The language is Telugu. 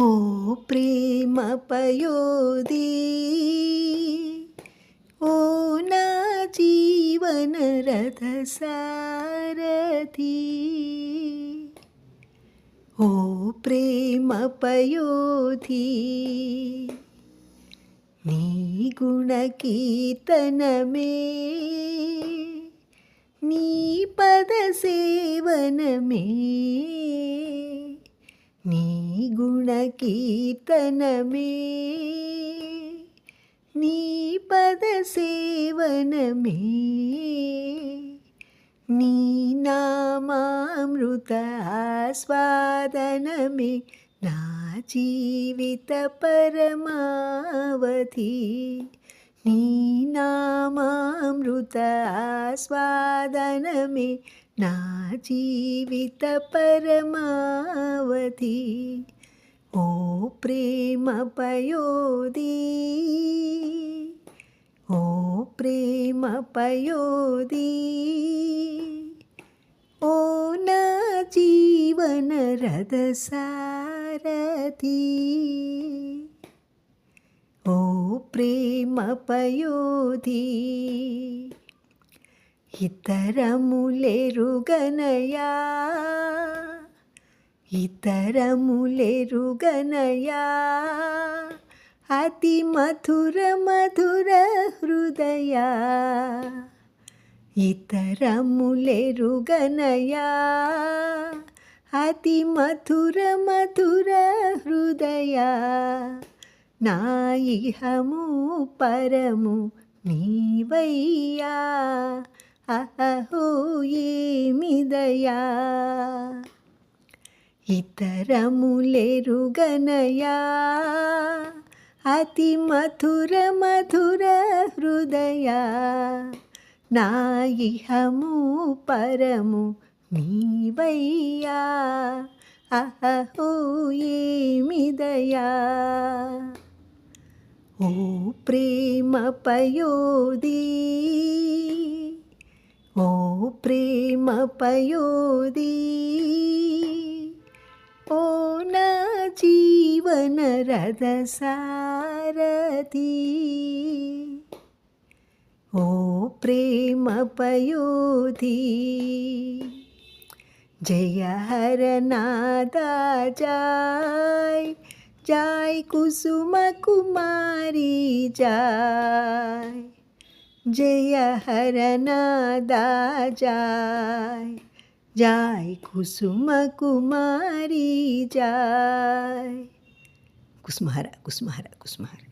ओ पयोदी ओ ना जीवन रथ सारथी ओ प्रेम पद सेवन में नी गुणकीर्तनमे नीपदसेवनमे नीनामामृतास्वादनमे ना जीवितपरमावधि नीनामामृतास्वादनमे ना जीवितपरमावधि प्रेमपयोदी ओ प्रेमपयोदी ओ न जीवनरदसारथि ओ प्रेमपयोधितरमुले रुगनया ఇతరములెరుగనయా అతి మధుర మధుర హృదయా ఇతరములెరుగనయా అతి మధుర మధుర హృదయా నా ఇహము పరము నీవయ్యా అహో ఏమిదయా ఇతరములెరుగనయా అతి మధుర మధుర హృదయ నా ఇహము పరము నీవయ్యా అహో ఏమిదయా ఓ ప్రేమ పయోది ఓ ప్రేమ పయోదీ ओ न जीवन रद सारदी ओ प्रेम पयोधी जय हर नादा जाय जाय कुसुम कुमारी जाय जय हर नादा जाय जाय कुसुम कुमारी जाय कुसुमहरा कुसुमहरा कुसुमहरा